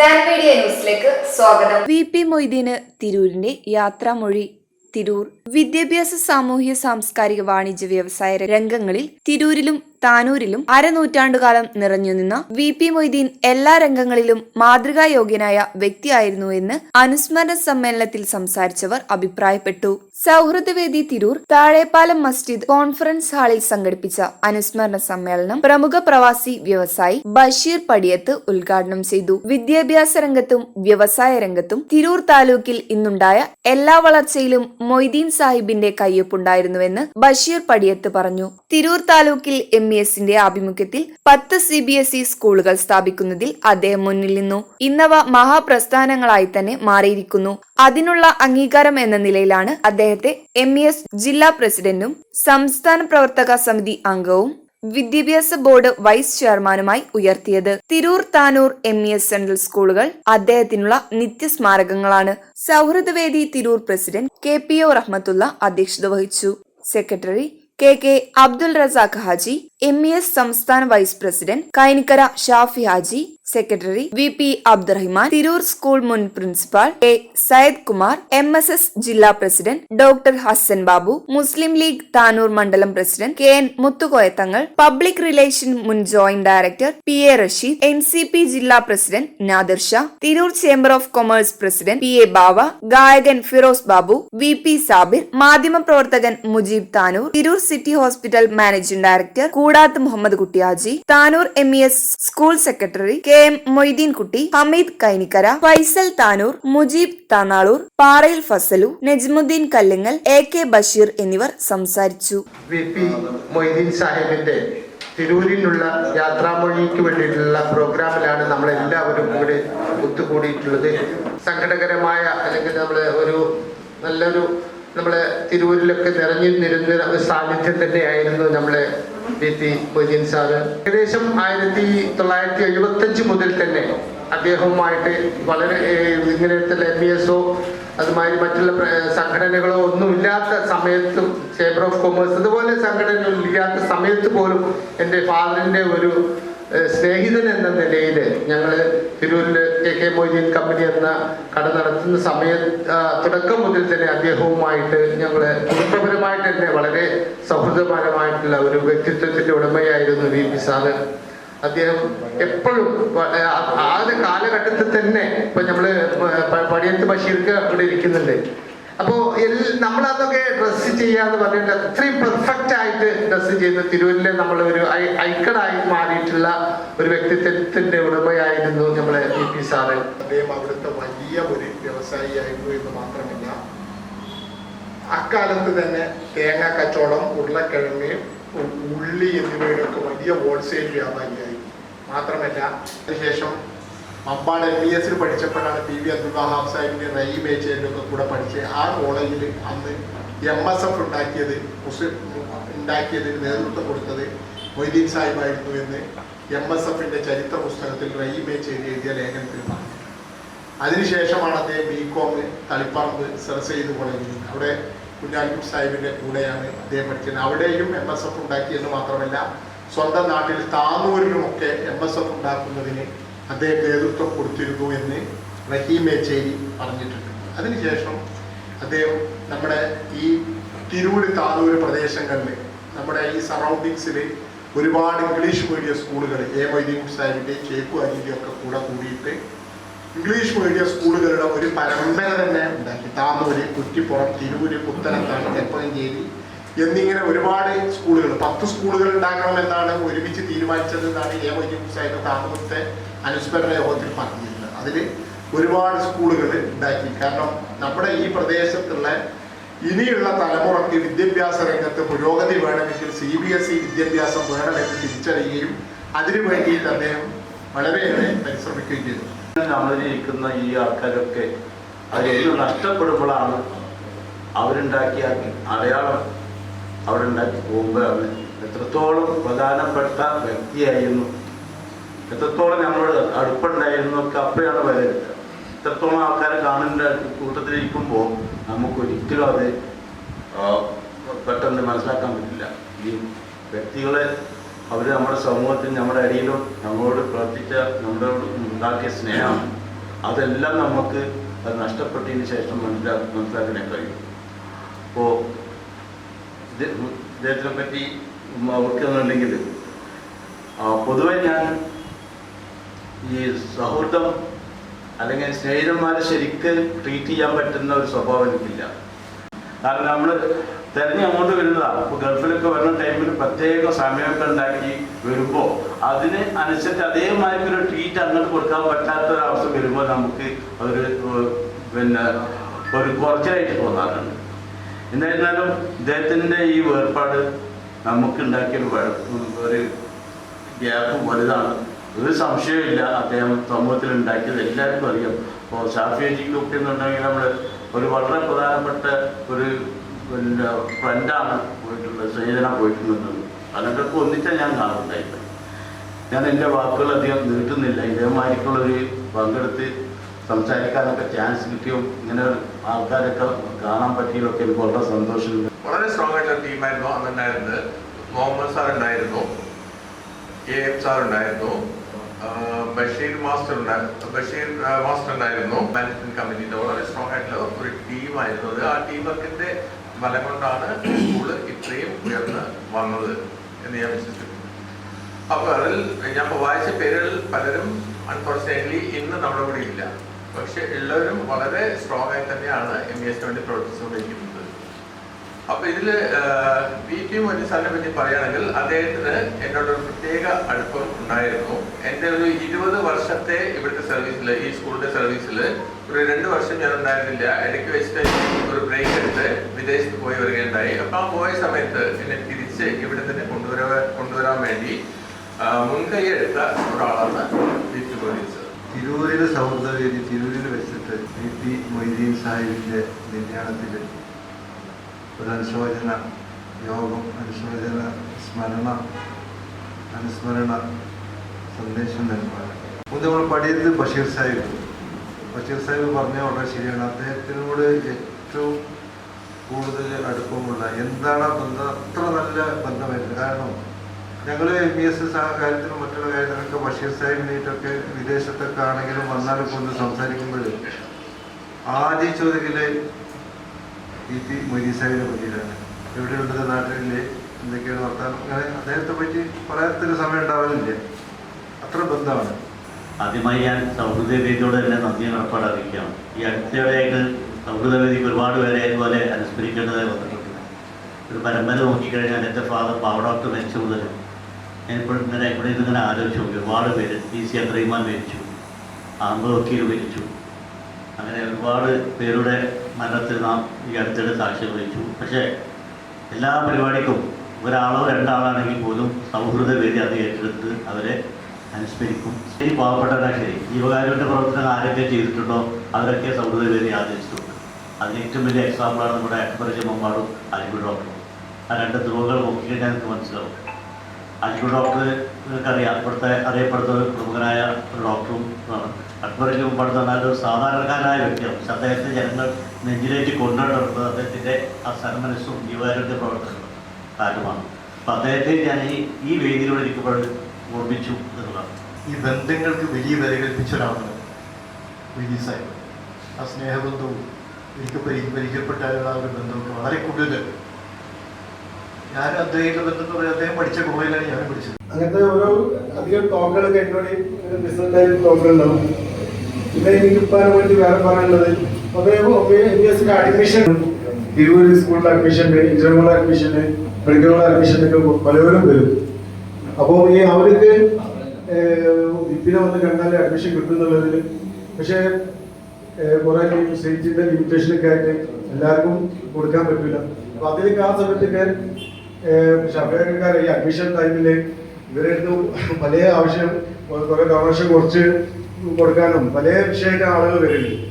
ന്യൂസിലേക്ക് സ്വാഗതം. V P മൊയ്തീന് തിരൂരിന്റെ യാത്രാമൊഴി തിരൂർ. വിദ്യാഭ്യാസ സാമൂഹ്യ സാംസ്കാരിക വാണിജ്യ വ്യവസായ രംഗങ്ങളിൽ തിരൂരിലും താനൂരിലും അരനൂറ്റാണ്ടുകാലം നിറഞ്ഞുനിന്ന വി പി മൊയ്തീൻ എല്ലാ രംഗങ്ങളിലും മാതൃകായോഗ്യനായ വ്യക്തിയായിരുന്നു എന്ന് അനുസ്മരണ സമ്മേളനത്തിൽ സംസാരിച്ചവർ അഭിപ്രായപ്പെട്ടു. സൗഹൃദവേദി തിരൂർ താഴേപ്പാലം മസ്ജിദ് കോൺഫറൻസ് ഹാളിൽ സംഘടിപ്പിച്ച അനുസ്മരണ സമ്മേളനം പ്രമുഖ പ്രവാസി വ്യവസായി ബഷീർ പടിയത്ത് ഉദ്ഘാടനം ചെയ്തു. വിദ്യാഭ്യാസ രംഗത്തും വ്യവസായ രംഗത്തും തിരൂർ താലൂക്കിൽ ഇന്നുണ്ടായ എല്ലാ വളർച്ചയിലും മൊയ്തീൻ സാഹിബിന്റെ കയ്യൊപ്പുണ്ടായിരുന്നുവെന്ന് ബഷീർ പടിയത്ത് പറഞ്ഞു. തിരൂർ താലൂക്കിൽ എം എസിന്റെ ആഭിമുഖ്യത്തിൽ പത്ത് സി ബി എസ് ഇ സ്കൂളുകൾ സ്ഥാപിക്കുന്നതിൽ അദ്ദേഹം മുന്നിൽ നിന്നു. ഇന്നവ മഹാപ്രസ്ഥാനങ്ങളായി തന്നെ മാറിയിരിക്കുന്നു. അതിനുള്ള അംഗീകാരം എന്ന നിലയിലാണ് അദ്ദേഹത്തെ എം എസ് ജില്ലാ പ്രസിഡന്റും സംസ്ഥാന പ്രവർത്തക സമിതി അംഗവും വിദ്യാഭ്യാസ ബോർഡ് വൈസ് ചെയർമാനുമായി ഉയർത്തിയത്. Tirur Tanur M E S central സ്കൂളുകൾ അദ്ദേഹത്തിനുള്ള നിത്യസ്മാരകങ്ങളാണ്. സൗഹൃദവേദി Tirur president K P O Rahmathulla അധ്യക്ഷത വഹിച്ചു. Secretary K K Abdul Razak Haji M E S സംസ്ഥാന vice president Kainikkara Shafi Haji secretary V P Abdurahiman Tirur school മുൻ principal A Sayyid Kumar M S S ജില്ലാ president doctor Hasan Babu Muslim League Tanur മണ്ഡലം president K N Muthukoyathangal public relation മുൻ joint director P A Rasheed N C P ജില്ലാ president Nadir Shah Tirur chamber of commerce president P A Bava ഗായകൻ Firoz Babu V P Sabir മാധ്യമപ്രവർത്തകൻ Mujeeb Tanur Tirur city hospital managing director Koodath Muhammad Kuttyhaji Tanur M E S school secretary K M Moideenkutty Hameed Kainikkara Faisal Tanur Mujeeb Thanalur Parayil Fazalu Najmuddeen Kallingal A K Basheer എന്നിവർ സംസാരിച്ചു. V സാഹിബിന്റെ തിരൂരിനുള്ള യാത്രാമൊഴിക്ക് വേണ്ടിയിട്ടുള്ള പ്രോഗ്രാമിലാണ് നമ്മളെല്ലാവരും ഇവിടെ ഒത്തുകൂടിയിട്ടുള്ളത്. സങ്കടകരമായ അല്ലെങ്കിൽ നമ്മളെ ഒരു നല്ലൊരു നമ്മളെ തിരൂരിലൊക്കെ നിറഞ്ഞു നിരുന്ന ഒരു സാന്നിധ്യം തന്നെയായിരുന്നു നമ്മളെ വി പി മൊയ്തീൻ സാറ് ഏകദേശം ആയിരത്തി തൊള്ളായിരത്തി എഴുപത്തഞ്ച് മുതൽ തന്നെ അദ്ദേഹവുമായിട്ട് വളരെ ഏഹ്, ഇങ്ങനത്തെ എം എസ് എസോ അതുമാതിരി മറ്റുള്ള സംഘടനകളോ ഒന്നും ഇല്ലാത്ത സമയത്തും ചേംബർ ഓഫ് കൊമേഴ്സ് അതുപോലെ സംഘടനകളില്ലാത്ത സമയത്ത് പോലും എന്റെ ഫാദറിന്റെ ഒരു സ്നേഹിതൻ എന്ന നിലയിൽ ഞങ്ങൾ തിരൂരിൽ കെ കെ മൊയ്തീൻ കമ്പനി എന്ന കട നടത്തുന്ന സമയ തുടക്കം മുതൽ തന്നെ അദ്ദേഹവുമായിട്ട് ഞങ്ങൾ കുടുംബപരമായിട്ട് തന്നെ വളരെ സൗഹൃദപരമായിട്ടുള്ള ഒരു വ്യക്തിത്വത്തിന്റെ ഉടമയായിരുന്നു വി പി സാറ് അദ്ദേഹം എപ്പോഴും ആ- കാലഘട്ടത്തിൽ തന്നെ ഇപ്പൊ നമ്മൾ പടിയത്ത് ബഷീർക്ക് അവിടെ ഇരിക്കുന്നുണ്ട്. അപ്പോ എൽ- നമ്മളതൊക്കെ ഡ്രസ്സ് ചെയ്യാന്ന് പറഞ്ഞിട്ട് അത്രയും പെർഫെക്റ്റ് ആയിട്ട് ഡ്രസ്സ് ചെയ്ത് തിരുവല്ലിലെ നമ്മൾ ഒരു ഐക്കണായി മാറിയിട്ടുള്ള ഒരു വ്യക്തിത്വത്തിന്റെ ഉടമയായിരുന്നു നമ്മളെ പി പി സാറ്. അദ്ദേഹം അവിടുത്തെ വലിയ ഒരു വ്യവസായിയായിരുന്നു എന്ന് മാത്രമല്ല അക്കാലത്ത് തന്നെ തേങ്ങ കച്ചവടം ഉരുളക്കിഴങ്ങ് ഉള്ളി എന്നിവയുടെ ഒക്കെ വലിയ ഹോൾസെയിൽ വ്യാപാരിയായി. മാത്രമല്ല അതിനുശേഷം മമ്പാട് എം ബി എസിൽ പഠിച്ചപ്പോഴാണ് പി വി അബ്ദുൾ വഹാബ് സാഹിബിന്റെ റഹീം ഏച്ചേന്റെ ഒക്കെ കൂടെ പഠിച്ച് ആ കോളേജിൽ അന്ന് എം എസ് എഫ് ഉണ്ടാക്കിയത് മുസ്ലിം ഉണ്ടാക്കിയതിന് നേതൃത്വം കൊടുത്തത് മൊയ്തീൻ സാഹിബായിരുന്നു എന്ന് എം എസ് എഫിന്റെ ചരിത്ര പുസ്തകത്തിൽ റഹീം ഏച്ചേരി എഴുതിയ ലേഖനത്തിൽ പറഞ്ഞു. അതിനുശേഷമാണ് അദ്ദേഹം B com Taliparamba sir Syed കോളേജിൽ അവിടെ കുഞ്ഞാലിക്കുട്ടി സാഹിബിന്റെ കൂടെയാണ് അദ്ദേഹം പഠിച്ചത്. അവിടെയും എം എസ് എഫ് ഉണ്ടാക്കിയെന്ന് മാത്രമല്ല സ്വന്തം നാട്ടിൽ താനൂരിലുമൊക്കെ എം എസ് എഫ് ഉണ്ടാക്കുന്നതിന് അദ്ദേഹം നേതൃത്വം കൊടുത്തിരുന്നു എന്ന് റഹീം എച്ചേരി പറഞ്ഞിട്ടുണ്ട്. അതിനുശേഷം അദ്ദേഹം നമ്മുടെ ഈ തിരൂര് താലൂര് പ്രദേശങ്ങളിൽ നമ്മുടെ ഈ സറൗണ്ടിങ്സിൽ ഒരുപാട് ഇംഗ്ലീഷ് മീഡിയം സ്കൂളുകൾ എ മൊയ്തീൻ സാഹിബിന്റെയും ചേക്കു അരിന്റെയും ഒക്കെ കൂടെ കൂടിയിട്ട് ഇംഗ്ലീഷ് മീഡിയം സ്കൂളുകളുടെ ഒരു പരമ്പര തന്നെ ഉണ്ടാക്കി. താന്നൂര് കുറ്റിപ്പുറം തിരൂര് പുത്തനത്താണ് തെപ്പഞ്ചേരി എന്നിങ്ങനെ ഒരുപാട് സ്കൂളുകൾ പത്ത് സ്കൂളുകൾ ഉണ്ടാക്കണമെന്നാണ് ഒരുമിച്ച് തീരുമാനിച്ചത് എന്നാണ് എ വൈദ്യ സാഹിബ് താങ്കളുടെ അനുസ്മരണ യോഗത്തിൽ പറഞ്ഞിരുന്നത്. അതിൽ ഒരുപാട് സ്കൂളുകൾ ഉണ്ടാക്കി. കാരണം നമ്മുടെ ഈ പ്രദേശത്തുള്ള ഇനിയുള്ള തലമുറയ്ക്ക് വിദ്യാഭ്യാസ രംഗത്ത് പുരോഗതി വേണമെങ്കിൽ സി ബി എസ് ഇ വിദ്യാഭ്യാസം വേണമെന്ന് തിരിച്ചറിയുകയും അതിനു വേണ്ടിയിട്ട് അദ്ദേഹം വളരെയേറെ പരിശ്രമിക്കുകയും ചെയ്തു. നമ്മളിരിക്കുന്ന ഈ ആൾക്കാരൊക്കെ അവരെല്ലാം നഷ്ടപ്പെടുമ്പോഴാണ് അവരുണ്ടാക്കിയ അടയാളം അവരുണ്ടാക്കി പോകുമ്പോൾ അവർ എത്രത്തോളം പ്രധാനപ്പെട്ട വ്യക്തിയായിരുന്നു. എത്രത്തോളം നമ്മൾ അടുപ്പുണ്ടായിരുന്നു ഒക്കെ അപ്പോഴാണ് വരരുത്. എത്രത്തോളം ആൾക്കാരെ കാണുന്ന കൂട്ടത്തിലിരിക്കുമ്പോൾ നമുക്ക് ഒരിക്കലും അത് പെട്ടെന്ന് മനസ്സിലാക്കാൻ പറ്റില്ല. ഈ വ്യക്തികളെ അവർ നമ്മുടെ സമൂഹത്തിൽ നമ്മുടെ അടിയിലും നമ്മളോട് പ്രവർത്തിച്ച നമ്മളോട് ഉണ്ടാക്കിയ സ്നേഹം അതെല്ലാം നമുക്ക് അത് നഷ്ടപ്പെട്ടതിന് ശേഷം മനസ്സിലാ മനസ്സിലാക്കാൻ കഴിയും. അപ്പോൾ ഇദ്ദേഹത്തിനെ പറ്റി ഓർക്കുന്നുണ്ടെങ്കിൽ പൊതുവെ ഞാൻ ഈ സൗഹൃദം അല്ലെങ്കിൽ സ്നേഹിതന്മാരെ ശരിക്ക് ട്രീറ്റ് ചെയ്യാൻ പറ്റുന്ന ഒരു സ്വഭാവം എനിക്കില്ല. കാരണം നമ്മൾ തിരഞ്ഞ് അങ്ങോട്ട് വരുന്നതാണ്. ഇപ്പോൾ ഗൾഫിലൊക്കെ വരുന്ന ടൈമിൽ പ്രത്യേക സമയമൊക്കെ ഉണ്ടാക്കി വരുമ്പോൾ അതിന് അനുസരിച്ച് അതേമാതിരി ഒരു ട്രീറ്റ് അങ്ങോട്ട് കൊടുക്കാൻ പറ്റാത്ത ഒരു അവസ്ഥ വരുമ്പോൾ നമുക്ക് ഒരു പിന്നെ ഒരു കുറച്ചിലായിട്ട് തോന്നാറുണ്ട്. എന്തായിരുന്നാലും ഇദ്ദേഹത്തിന്റെ ഈ വേർപാട് നമുക്കുണ്ടാക്കിയ ഒരു ഒരു ഗ്യാപ്പ് വലുതാണ്. ഒരു സംശയമില്ല അദ്ദേഹം സമൂഹത്തിൽ ഉണ്ടാക്കിയത് എല്ലാവർക്കും അറിയാം. ഇപ്പോൾ ഷാഫിയജിക്കൊക്കെ എന്നുണ്ടെങ്കിൽ നമ്മൾ ഒരു വളരെ പ്രധാനപ്പെട്ട ഒരു പിന്നെ ഫ്രണ്ടാണ് പോയിട്ടുള്ളത് സ്നേഹിതനാണ് പോയിട്ടുള്ളത്. അതിനൊക്കെ ഒന്നിച്ചാൽ ഞാൻ കാണുന്നുണ്ടായില്ല ഞാൻ എന്റെ വാക്കുകൾ അധികം നീട്ടുന്നില്ല. ഇതേമാതിരിക്കുള്ളൊരു പങ്കെടുത്ത് സംസാരിക്കാനൊക്കെ ചാൻസ് കിട്ടിയോ? ഇങ്ങനെ ആൾക്കാരൊക്കെ കാണാൻ പറ്റിയതൊക്കെ എനിക്ക് വളരെ സന്തോഷമുണ്ട്. വളരെ സ്ട്രോങ് ആയിട്ടുള്ള ടീമായിരുന്നു അന്ന് ഉണ്ടായിരുന്നത് മുഹമ്മദ് സാർ ഉണ്ടായിരുന്നു എ എം സാർ ഉണ്ടായിരുന്നു ബഷീർ മാസ്റ്റർ ഉണ്ടായിരുന്നു ബഷീർ മാസ്റ്റർ ഉണ്ടായിരുന്നു. മാനേജ്മെന്റ് കമ്മിറ്റിന്റെ വളരെ സ്ട്രോങ് ആയിട്ടുള്ള ഒരു ടീമായിരുന്നു അത്. ആ ടീം വർക്കിന്റെ ഫലം കൊണ്ടാണ് സ്കൂൾ ഇത്രയും ഉയർന്ന് വന്നത് എന്ന് ഞാൻ വിശ്വസിക്കുന്നു. അപ്പൊ അതിൽ ഞാൻ വായിച്ച പേരുകൾ പലരും അൺഫോർച്ചുനേറ്റ്ലി ഇന്ന് നമ്മുടെ കൂടെ ഇല്ല. പക്ഷെ എല്ലാവരും വളരെ സ്ട്രോങ് ആയി തന്നെയാണ് എം എസ് വേണ്ടി പ്രവർത്തിച്ചുകൊണ്ടിരിക്കുന്നത്. അപ്പൊ ഇതിൽ പി ടി മോനി സാറിനെ പറ്റി പറയുകയാണെങ്കിൽ അദ്ദേഹത്തിന് എന്നോട് ഒരു പ്രത്യേക അടുപ്പം ഉണ്ടായിരുന്നു. എന്റെ ഒരു ഇരുപത് വർഷത്തെ ഇവിടുത്തെ സർവീസിൽ ഈ സ്കൂളിന്റെ സർവീസിൽ ഒരു രണ്ട് വർഷം ഞാൻ ഉണ്ടായിരുന്നില്ല. ഇടയ്ക്ക് വെച്ചിട്ട് ഒരു ബ്രേക്ക് എടുത്ത് വിദേശത്ത് പോയി വരികയുണ്ടായി. അപ്പൊ ആ പോയ സമയത്ത് എന്നെ തിരിച്ച് ഇവിടെ തന്നെ കൊണ്ടുവരാൻ കൊണ്ടുവരാൻ വേണ്ടി മുൻകൈ എടുത്ത ഒരാളാണ് പി ടി മോനി സാർ തിരൂരിലെ സൗഹൃദവേദി തിരൂരിൽ വെച്ചിട്ട് വി പി മൊയ്തീൻ സാഹിബിന്റെ നിര്യാണത്തിൽ ഒരു അനുശോചന യോഗം അനുശോചന സ്മരണ അനുസ്മരണ സന്ദേശം നൽകുകയാണ് ഒന്ന് നമ്മൾ പഠിയത് ബഷീർ സാഹിബ്. ബഷീർ സാഹിബ് പറഞ്ഞ വളരെ ശരിയാണ്. അദ്ദേഹത്തിനോട് ഏറ്റവും കൂടുതൽ അടുപ്പമുള്ള എന്താണ് ബന്ധം? അത്ര നല്ല ബന്ധമായിരുന്നു കാരണം ഞങ്ങൾ എം ബി എസ് എസ് ആ കാര്യത്തിലും മറ്റുള്ള കാര്യത്തിലൊക്കെ ബഷീർ സാഹിബിനായിട്ടൊക്കെ വിദേശത്തൊക്കെ ആണെങ്കിലും വന്നാലും ഒന്ന് സംസാരിക്കുമ്പോൾ ആദ്യം ചോദിക്കൽ ഇ പി മൊയ്തീൻ സാഹിബിനെ പറ്റിയിട്ടാണ്. എവിടെയുള്ളത് നാട്ടിലെ? എന്തൊക്കെയാണ് വർത്താനം? അങ്ങനെ അദ്ദേഹത്തെ പറ്റി പറയാത്തൊരു സമയം ഉണ്ടാവലില്ല. അത്ര ബന്ധമാണ്. ആദ്യമായി ഞാൻ സൗഹൃദവേദിയോട് തന്നെ നന്ദി നടപ്പാട് അറിയിക്കുകയാണ് ഈ അടുത്തിടെയായിട്ട് സൗഹൃദവേദിക്ക് ഒരുപാട് പേരെ ഇതുപോലെ അനുസ്മരിക്കേണ്ടതായി വന്നിട്ടുണ്ട്. ഒരു പരമ്പര നോക്കിക്കഴിഞ്ഞാൽ എന്റെ ഫാദർ പാവഡോക്ടർ മരിച്ച മുതൽ ഞാനിപ്പോൾ ഇങ്ങനെ ഇവിടെ നിന്ന് ഇങ്ങനെ ആലോചിച്ചു ഒരുപാട് പേര് പി സി അബ്രഹിമാൻ മരിച്ചു. ആമ്പ വക്കീൽ മരിച്ചു. അങ്ങനെ ഒരുപാട് പേരുടെ മരണത്തിൽ നാം ഈ അടുത്തിടെ സാക്ഷ്യം വഹിച്ചു. പക്ഷേ എല്ലാ പരിപാടിക്കും ഒരാളോ രണ്ടാളാണെങ്കിൽ പോലും സൗഹൃദ വേദി അത് ഏറ്റെടുത്ത് അവരെ അനുസ്മരിക്കും. ശരി പാവപ്പെട്ടവരാ ശരി. ജീവകാരുണ്യ പ്രവർത്തനങ്ങൾ ആരൊക്കെ ചെയ്തിട്ടുണ്ടോ അവരൊക്കെ സൗഹൃദ വേദി ആദരിച്ചിട്ടുണ്ട്. അതിന് ഏറ്റവും വലിയ എക്സാമ്പിളാണ് നമ്മുടെ അക്ബർ ജമ്മമാടും അലിഗുഡ് ഡോക്ടറും. ആ രണ്ട് ദ്രോഹങ്ങൾ നോക്കിക്കഴിഞ്ഞാൽ നിങ്ങൾക്ക് മനസ്സിലാവും. അലിഗുഡ് ഡോക്ടർ നിങ്ങൾക്കറിയാം. ഇവിടുത്തെ അറിയപ്പെടുന്ന ഒരു പ്രമുഖനായ ഒരു ഡോക്ടറും ആണ് അക്ബർ മുമ്പാട് പറഞ്ഞാൽ ഒരു സാധാരണക്കാരനായ വ്യക്തിയാണ്. പക്ഷെ അദ്ദേഹത്തെ ജനങ്ങൾ നെഞ്ചിലേക്ക് കൊണ്ടുവരുന്നത് അദ്ദേഹത്തിന്റെ ആ സന്മനസ്സും ജീവകാരുടെ പ്രവർത്തനങ്ങളും കാര്യമാണ് അപ്പം അദ്ദേഹത്തെ ഞാൻ ഈ ഈ വേദിയിലൂടെ എനിക്ക് ഇപ്പോൾ ഓർമ്മിച്ചു എന്നുള്ളതാണ്. ഈ ബന്ധങ്ങൾക്ക് വലിയ വില കൽപ്പിച്ച ഒരാളാണ് വിജി സാഹിബ് ആ സ്നേഹബന്ധവും എനിക്ക് പരിഹരിക്കപ്പെട്ടാലുള്ള ആ ഒരു ബന്ധമൊക്കെ വളരെ കൂടുതൽ ഞാൻ അദ്ദേഹത്തെ ബന്ധം എന്ന് അദ്ദേഹം പഠിച്ച കോളേജിലാണ് ഞാൻ പഠിച്ചത്. അങ്ങനത്തെ ഓരോ അധികം ടോക്കുകളൊക്കെ എന്നോട് ബിസിനസ് ടോക്കുകൾ ഉണ്ടാവും. പിന്നെ എനിക്ക് ഇപ്പം വേണ്ടി വേറെ പറയാനുള്ളത് അഡ്മിഷൻ തിരൂർ സ്കൂളിൽ അഡ്മിഷൻ ഇഞ്ചർമൂൾ അഡ്മിഷൻ മെഡിക്കൽ അഡ്മിഷൻ ഒക്കെ പലവരും വരും. അപ്പോൾ ഈ അവർക്ക് ഇപ്പിനെ വന്ന് കണ്ടാൽ അഡ്മിഷൻ കിട്ടുന്നുള്ളതിൽ പക്ഷേ കുറെ സ്റ്റേറ്റിന്റെ ലിമിറ്റേഷനൊക്കെ ആയിട്ട് എല്ലാവർക്കും കൊടുക്കാൻ പറ്റില്ല അപ്പൊ അതിലേക്ക് ആ സമയത്തൊക്കെ ഷഫേക്കാർ ഈ അഡ്മിഷൻ ടൈമിൽ ഇവരെടുത്ത് പല ആവശ്യം കുറെ ഡൊണേഷൻ കുറച്ച് കൊടുക്കാനും പല വിഷയമായിട്ട് ആളുകൾ വരുന്നുണ്ട്.